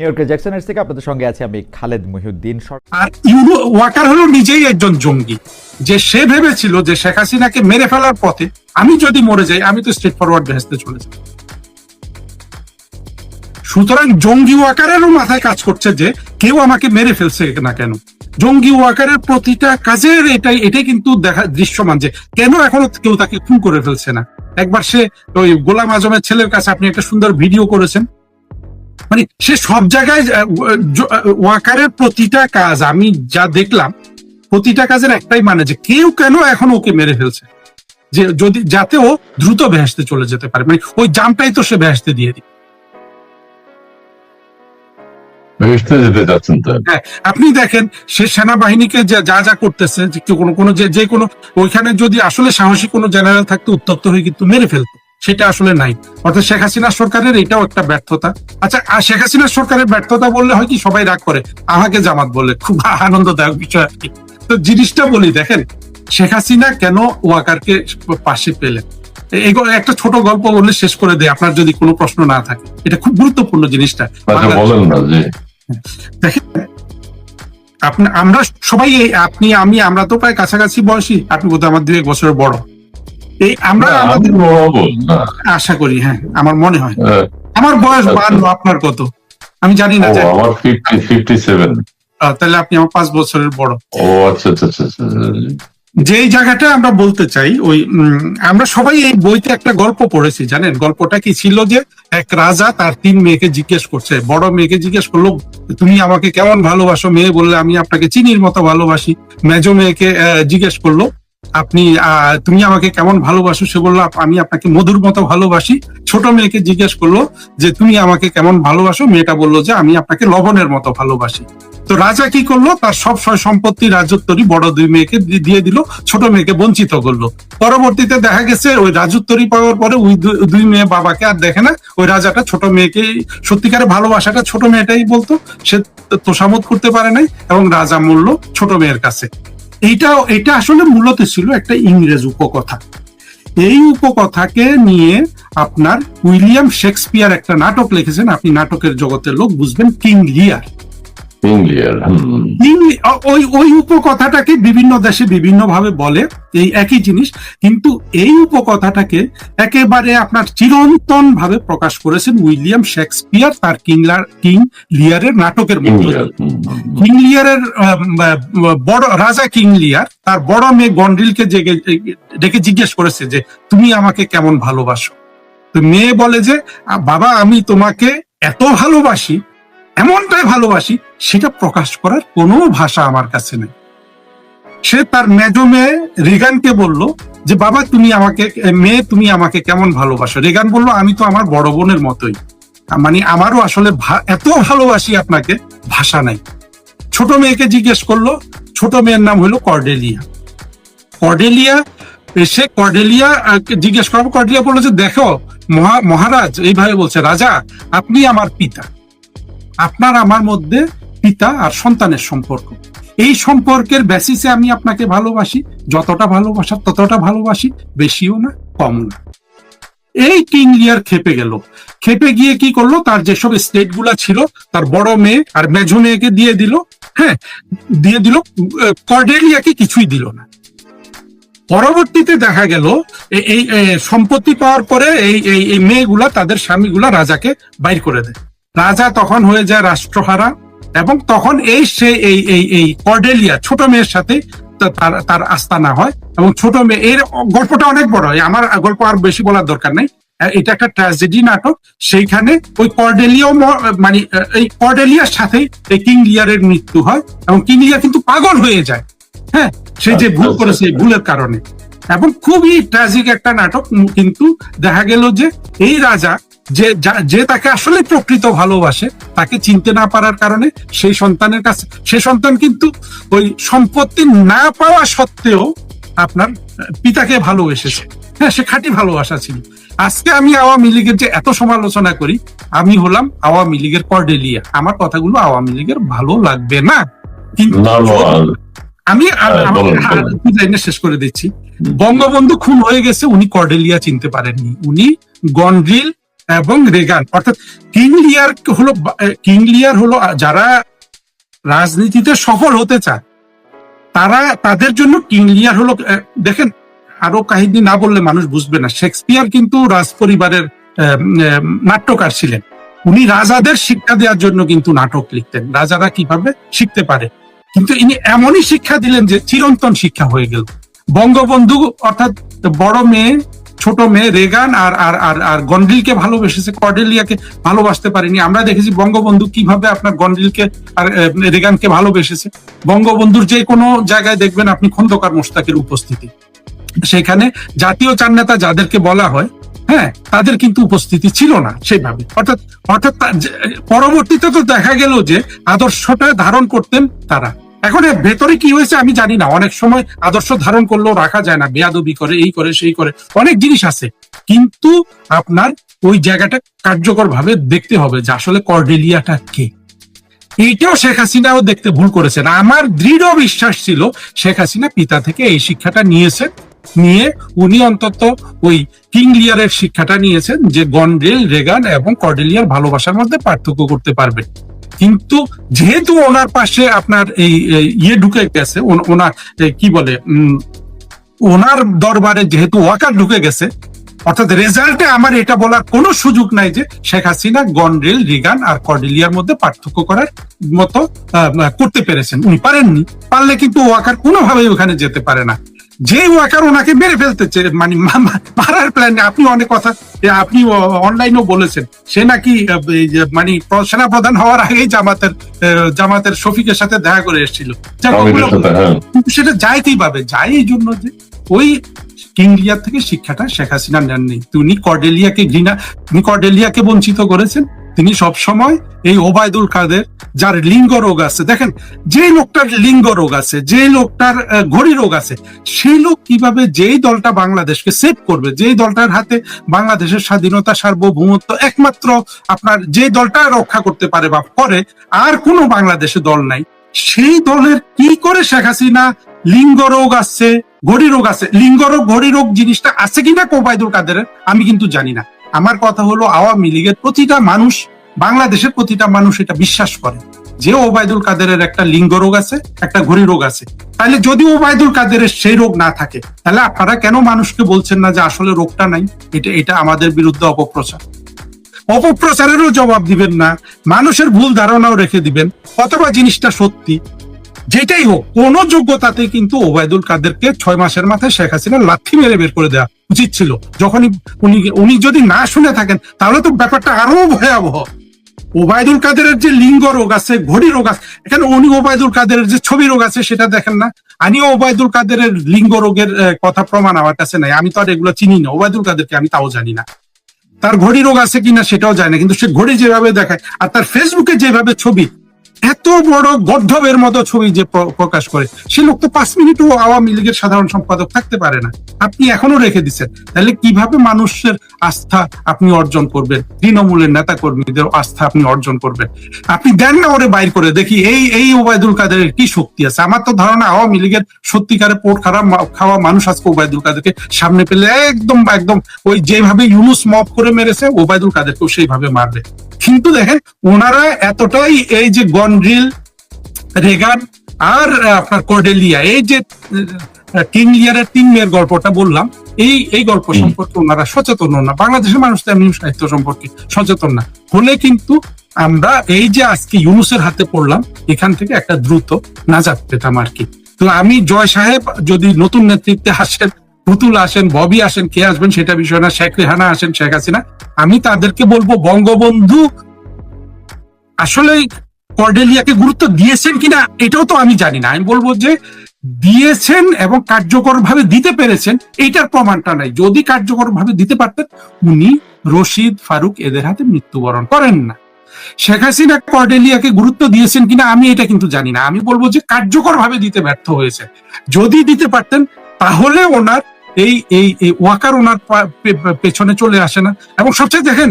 New ইয়র্কের জ্যাকসনের থেকে আপনাদের সঙ্গে আছে আমি খালেদ মহিউদ্দিন আর ইউরো ওয়াকার হলো নিজেই একজন জঙ্গি। যে সে ভেবেছিল যে শেখ হাসিনাকে মেরে ফেলার পথে আমি যদি মরে যাই, আমি তো স্ট্রেট ফরওয়ার্ড ভেস্তে চলে সুতরাং জঙ্গি ওয়াকারেরও মাথায় কাজ করছে যে কেউ আমাকে মেরে ফেলছে না কেন? জঙ্গি ওয়াকারের প্রতিটা কাজের এটাই এটাই কিন্তু দেখা দৃশ্যমান যে কেন এখনও কেউ তাকে খুন করে ফেলছে না? একবার সে ওই গোলাম আজমের ছেলের কাছে আপনি একটা সুন্দর ভিডিও করেছেন। মানে সে সব জায়গায় ওয়াকারের প্রতিটা কাজ আমি যা দেখলাম প্রতিটা কাজের একটাই মানে যে কেউ কেন এখন ওকে মেরে ফেলছে? যে যদি যাতে ও দ্রুত ভেসতে চলে যেতে পারে। মানে ওই জামটাই তো সে ভেসতে দিয়ে দিই হ্যাঁ আপনি দেখেন সে সেনাবাহিনীকে যা যা যা করতেছে যে কোনো কোনো যে যে কোনো ওইখানে যদি আসলে সাহসী কোনো জেনারেল থাকতো উত্তপ্ত হয়ে কিন্তু মেরে ফেলতো। সেটা আসলে নাই। অর্থাৎ শেখ হাসিনা সরকারের এটাও একটা ব্যর্থতা। আচ্ছা আর শেখ হাসিনা সরকারের ব্যর্থতা বললে হয় কি সবাই রাগ করে। আমাকে জামাত বলে খুব আনন্দদায়ক বিষয় আর কি। তো জিনিসটা বলি দেখেন শেখ হাসিনা কেন ওয়াকারকে পাশে পেলেন? একটা ছোট গল্প বললে শেষ করে দেয় আপনার যদি কোনো প্রশ্ন না থাকে। এটা খুব গুরুত্বপূর্ণ জিনিসটা। আচ্ছা দেখেন আপনি আমরা সবাই আপনি আমি আমরা তো প্রায় কাছাকাছি বয়সী। আপনি বোধহয় আমার দুই এক বছরের বড়। এই আমরা আমাদের আশা করি হ্যাঁ আমার মনে হয়। আমার বয়স আচ্ছা। বান্ন আপনার কত? আমি জানি না যে আমার ফিফটি সেভেন তাহলে আপনি আমার পাঁচ বছরের বড়। ও আচ্ছা আচ্ছা আচ্ছা আচ্ছা। যেই জায়গাটা আমরা বলতে চাই ওই আমরা সবাই এই বইতে একটা গল্প পড়েছি জানেন? গল্পটা কি ছিল যে এক রাজা তার তিন মেয়েকে জিজ্ঞেস করছে বড় মেয়েকে জিজ্ঞেস করল তুমি আমাকে কেমন ভালোবাসো? মেয়ে বললে আমি আপনাকে চিনির মতো ভালোবাসি। মেজো মেয়েকে জিজ্ঞেস করল আপনি তুমি আমাকে কেমন ভালোবাসো সে বলল আমি আপনাকে মধুর মতো ভালোবাসি। ছোট মেয়েকে জিজ্ঞেস করল যে, তুমি আমাকে কেমন ভালোবাসো? মেয়েটা বলল যে, আমি আপনাকে লবণের মতো ভালোবাসি। তো রাজা কি করল? তার সব সম্পত্তি রাজত্বরী বড় দুই মেয়েকে দিয়ে দিল, ছোট মেয়েকে বঞ্চিত করল। পরবর্তীতে দেখা গেছে, ওই রাজত্বরী পাওয়ার পরে ওই দুই মেয়ে বাবাকে আর দেখে না। ওই রাজাটা ছোট মেয়েকে সত্যিকারের ভালোবাসাটা ছোট মেয়েটাই বলতো। সে তোষামত করতে পারে নাই এবং রাজা মূল্য ছোট মেয়ের কাছে। এইটা এটা আসলে মূলত ছিল একটা ইংরেজ উপকথা। এই উপকথাকে নিয়ে আপনার উইলিয়াম শেক্সপিয়ার একটা নাটক লিখেছেন। আপনি নাটকের জগতের লোক বুঝবেন, কিং লিয়ার ও- ওই ওই উপকথাটাকে বিভিন্ন দেশে বিভিন্ন ভাবে বলে এই একই জিনিস কিন্তু এই উপকথাটাকে একেবারে আপনার চিরন্তন ভাবে প্রকাশ করেছেন উইলিয়াম শেক্সপিয়ার তার কিংলার কিং লিয়ারের নাটকের মধ্যে হুম, হুম। কিং লিয়ারের বড় রাজা কিং লিয়ার তার বড় মেয়ে গন্ড্রিলকে জেগে ডেকে জিজ্ঞেস করেছে যে তুমি আমাকে কেমন ভালোবাসো? তো মেয়ে বলে যে বাবা আমি তোমাকে এত ভালোবাসি এমনটাই ভালোবাসি, সেটা প্রকাশ করার কোনো ভাষা আমার কাছে নেই। সে তার মেজ মেয়ে রেগানকে বলল যে, বাবা, তুমি আমাকে, মেয়ে, তুমি আমাকে কেমন ভালোবাসো? রেগান বলল, আমি তো আমার বড় বোনের মতোই। মানে আমারও আসলে এত ভালোবাসি আপনাকে, ভাষা নাই। ছোট মেয়েকে জিজ্ঞেস করল, ছোট মেয়ের নাম হলো কর্ডেলিয়া। কর্ডেলিয়া এসে কর্ডেলিয়া জিজ্ঞেস করব কর্ডেলিয়া বলল যে, দেখো, মহা- মহারাজ, এইভাবে বলছে, রাজা, আপনি আমার পিতা। আপনার, আমার মধ্যে পিতা আর সন্তানের সম্পর্ক। এই সম্পর্কের বেসিসে আমি আপনাকে ভালোবাসি। যতটা ভালোবাসা ততটা ভালোবাসি, বেশিও না কম না। এই কিং লিয়ার খেপে গেল। খেপে গিয়ে কি করল? তার যেসব স্টেটগুলা ছিল, তার বড় মেয়ে আর মেঝো মেয়েকে দিয়ে দিল হ্যাঁ দিয়ে দিল কর্ডেলিয়াকে কিছুই দিল না। পরবর্তীতে দেখা গেল এই সম্পত্তি পাওয়ার পরে এই এই মেয়েগুলা, তাদের স্বামীগুলা রাজাকে বাইর করে দেয়। রাজা তখন হয়ে যায় রাষ্ট্রহারা এবং তখন এই সে এই এই এই কর্ডেলিয়া ছোট মেয়ের সাথে তার তার আস্তানা হয় এবং ছোট মেয়ে এর গল্পটা অনেক বড় হয়। আমার গল্প আর বেশি বলার দরকার নেই। এটা একটা ট্র্যাজেডি নাটক। সেইখানে ওই কর্ডেলিয়াও মানে এই কর্ডেলিয়ার সাথেই এই কিং লিয়ারের মৃত্যু হয় এবং কিং লিয়ার কিন্তু পাগল হয়ে যায়। হ্যাঁ সে যে ভুল করেছে এই ভুলের কারণে। এবং খুবই ট্র্যাজিক একটা নাটক। কিন্তু দেখা গেল যে এই রাজা যে যে তাকে আসলে প্রকৃত ভালোবাসে তাকে চিনতে না পারার কারণে সেই সন্তানের কাছে সে সন্তান কিন্তু ওই সম্পত্তি না পাওয়া সত্ত্বেও আপনার পিতাকে ভালোবেসেছে। হ্যাঁ সে খাঁটি ভালোবাসা ছিল। আজকে আমি আওয়ামী লীগের যে এত সমালোচনা করি আমি হলাম আওয়ামী লীগের কর্ডেলিয়া। আমার কথাগুলো আওয়ামী লীগের ভালো লাগবে না। কিন্তু আমি হ্যাঁ, লাইনে শেষ করে দিচ্ছি। বঙ্গবন্ধু খুন হয়ে গেছে উনি কর্ডেলিয়া চিনতে পারেননি। উনি গন্ড্রিল এবং রেগান, অর্থাৎ কিং লিয়ার হলো, কিং লিয়ার হলো, যারা রাজনীতিতে সফল হতে চায়, তারা তাদের জন্য কিং লিয়ার হলো দেখেন, আরও কাহিনী না বললে মানুষ বুঝবে না। শেক্সপিয়ার কিন্তু রাজ পরিবারের নাট্যকার ছিলেন। উনি রাজাদের শিক্ষা দেওয়ার জন্য কিন্তু নাটক লিখতেন। রাজারা কীভাবে শিখতে পারে? কিন্তু ইনি এমনই শিক্ষা দিলেন যে চিরন্তন শিক্ষা হয়ে গেল। বঙ্গবন্ধু, অর্থাৎ বড় মেয়ে ছোট মেয়ে রেগান আর আর আর আর গন্ডিলকে ভালোবেসেছে, কর্ডেলিয়াকে ভালোবাসতে পারেনি। আমরা দেখেছি বঙ্গবন্ধু কীভাবে আপনার গন্ডিলকে আর রেগানকে ভালোবেসেছে। বঙ্গবন্ধুর যে কোনো জায়গায় দেখবেন আপনি খন্দকার মোস্তাকের উপস্থিতি। সেখানে জাতীয় চার নেতা যাদেরকে বলা হয় হ্যাঁ তাদের কিন্তু উপস্থিতি ছিল না সেইভাবে অর্থাৎ অর্থাৎ পরবর্তীতে তো দেখা গেল যে আদর্শটা ধারণ করতেন তারা। এখন ভেতরে কি হয়েছে আমি জানি না। অনেক সময় আদর্শ ধারণ করলেও রাখা যায় না। বেয়াদবি করে, এই করে, সেই করে। অনেক জিনিস আছে। কিন্তু আপনার ওই জায়গাটা কার্যকর ভাবে দেখতে হবে যে আসলে কর্ডেলিয়াটা কে। এইটাও শেখ হাসিনাও দেখতে ভুল করেছেন। আমার দৃঢ় বিশ্বাস ছিল শেখ হাসিনা পিতা থেকে এই শিক্ষাটা নিয়েছেন। নিয়ে উনি অন্তত ওই কিং লিয়ারের শিক্ষাটা নিয়েছেন যে গন্ডেল, রেগান এবং কর্ডেলিয়ার ভালোবাসার মধ্যে পার্থক্য করতে পারবেন। কিন্তু যেহেতু ওনার পাশে আপনার এই ইয়ে ঢুকে গেছে ওনার কি বলে ওনার দরবারে যেহেতু ওয়াকার ঢুকে গেছে, অর্থাৎ রেজাল্টে আমার এটা বলার কোনো সুযোগ নাই যে শেখ হাসিনা গন্ডেল রিগান আর কর্ডেলিয়ার মধ্যে পার্থক্য করার মতো করতে পেরেছেন। উনি পারেননি, পারলে কিন্তু ওয়াকার কোনোভাবেই ওখানে যেতে পারে না। যে ওয়াকার ওনাকে মেরে ফেলতে চেয়ে- মানে মারার প্ল্যান আপনি অনেক কথা আপনি অনলাইনেও বলেছেন। সে নাকি মানে সেনা প্রধান হওয়ার আগেই জামাতের জামাতের শফিকের সাথে দেখা করে এসেছিল। হ্যাঁ। কিন্তু সেটা যাইতেই পাবে যাই এই জন্য যে ওই কিং লিয়ার থেকে শিক্ষাটা শেখ হাসিনা নেননি। তিনি কর্ডেলিয়াকে ঘৃণা তিনি কর্ডেলিয়াকে বঞ্চিত করেছেন। তিনি সব সময় এই ওবায়দুল কাদের, যার লিঙ্গ রোগ আছে, দেখেন, যে লোকটার লিঙ্গ রোগ আছে, যে লোকটার ঘড়ি রোগ আছে, সেই লোক কীভাবে যেই দলটা বাংলাদেশকে সেভ করবে, যেই দলটার হাতে বাংলাদেশের স্বাধীনতা, সার্বভৌমত্ব একমাত্র আপনার যে দলটা রক্ষা করতে পারে বা করে, আর কোনো বাংলাদেশে দল নাই, সেই দলের কি করে শেখ হাসিনা লিঙ্গ রোগ আছে, ঘড়ি রোগ আছে, লিঙ্গ রোগ, ঘড়ি রোগ জিনিসটা আছে কিনা কোবায়দুল কাদের আমি কিন্তু জানি না। আমার কথা হলো, আওয়ামী লীগের প্রতিটা মানুষ, বাংলাদেশের প্রতিটা মানুষ এটা বিশ্বাস করে। যে ওবায়দুল কাদেরের একটা লিঙ্গ রোগ আছে, একটা ঘড়ি রোগ আছে। তাহলে যদি ওবায়দুল কাদেরের সেই রোগ না থাকে, তাহলে আপনারা কেন মানুষকে বলছেন না যে আসলে রোগটা নাই? এটা এটা আমাদের বিরুদ্ধে অপপ্রচার। অপপ্রচারেরও জবাব দিবেন না, মানুষের ভুল ধারণাও রেখে দিবেন, অথবা জিনিসটা সত্যি। যেটাই হোক, কোন যোগ্যতাতে কিন্তু ওবায়দুল কাদেরকে ছয় মাসের মাথায় শেখ হাসিনা লাথি মেরে বের করে দেওয়া উচিত ছিল। যখনই উনি উনি যদি না শুনে থাকেন, তাহলে তো ব্যাপারটা আরও ভয়াবহ। ওবায়দুল কাদেরের যে লিঙ্গ রোগ আছে, ঘড়ি রোগ আছে, এখানে উনি ওবায়দুল কাদেরের যে ছবি রোগ আছে, সেটা দেখেন না। আমি ওবায়দুল কাদেরের লিঙ্গ রোগের কথা প্রমাণ আমার কাছে নাই। আমি তো আর এগুলো চিনি না। ওবায়দুল কাদেরকে আমি তাও জানি না। তার ঘড়ি রোগ আছে কিনা, সেটাও জানে না। কিন্তু সে ঘড়ি যেভাবে দেখায়, আর তার ফেসবুকে যেভাবে ছবি এত বড় গর্ধবের মতো ছবি যে প্রকাশ করে, সে লোক তো পাঁচ মিনিটও আওয়ামী লীগের সাধারণ সম্পাদক থাকতে পারে না। আপনি এখনও রেখে দিচ্ছেন। তাহলে কীভাবে মানুষের আস্থা আপনি অর্জন করবেন? তৃণমূলের নেতা কর্মীদের আস্থা আপনি অর্জন করবেন। আপনি দেন না ওরে বাইর করে, দেখি এই এই ওবায়দুল কাদেরের কি শক্তি আছে? আমার তো ধারণা আওয়ামী লীগের সত্যিকারে পোট খারাপ খাওয়া মানুষ আজকে ওবায়দুল কাদেরকে সামনে পেলে একদম একদম ওই যেভাবে ইউনুস মপ করে মেরেছে, ওবায়দুল কাদেরকেও সেইভাবে মারবে। কিন্তু দেখেন ওনারা এতটাই এই যে গনড্রিল রেগান আর আপনার কর্ডেলিয়া এই যে কিং লিয়ারের তিন মেয়ের গল্পটা বললাম এই এই গল্প সম্পর্কে ওনারা সচেতন না। বাংলাদেশের মানুষ তো এমনি সাহিত্য সম্পর্কে সচেতন না। হলে কিন্তু আমরা এই যে আজকে ইউনুসের হাতে পড়লাম এখান থেকে একটা দ্রুত নাজাত পেতাম আর কি। তো আমি জয় সাহেব যদি নতুন নেতৃত্বে আসেন পুতুল আসেন ববি আসেন কে আসবেন সেটা বিষয় না শেখ রেহানা আসেন শেখ হাসিনা আমি তাদেরকে বলব, বঙ্গবন্ধু, আসলে কর্ডেলিয়াকে গুরুত্ব দিয়েছেন কিনা, এটাও তো আমি জানি না। আমি বলব যে দিয়েছেন এবং কার্যকর ভাবে দিতে পেরেছেন, এইটার প্রমাণটা নাই। যদি কার্যকর ভাবে দিতে পারতেন, উনি রশিদ ফারুক এদের হাতে মৃত্যুবরণ করেন না। শেখ হাসিনা কর্ডেলিয়াকে গুরুত্ব দিয়েছেন কিনা, আমি এটা কিন্তু জানি না। আমি বলব যে কার্যকর ভাবে দিতে ব্যর্থ হয়েছে। যদি দিতে পারতেন, তাহলে ওনার এই এই ওয়াকার ওনার পেছনে চলে আসে না। এবং সবচেয়ে দেখেন,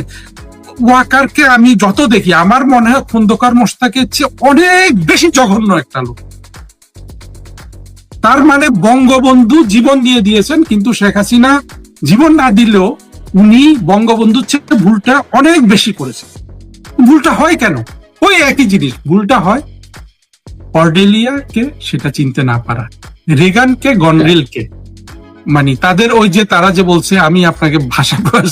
ওয়াকারকে আমি যত দেখি, আমার মনে হয় খন্দকার মোস্তাকের চেয়ে অনেক বেশি জঘন্য একটা লোক। তার মানে বঙ্গবন্ধু জীবন দিয়ে দিয়েছেন, কিন্তু শেখ হাসিনা জীবন না দিলেও উনি বঙ্গবন্ধুর চেয়ে ভুলটা অনেক বেশি করেছে ভুলটা হয় কেন? ওই একই জিনিস, ভুলটা হয় অর্ডেলিয়াকে সেটা চিনতে না পারা, রেগানকে, গনরিলকে। মানে তাদের ওই যে তারা যে বলছে আমি আপনাকে ভাষা প্রয়োগ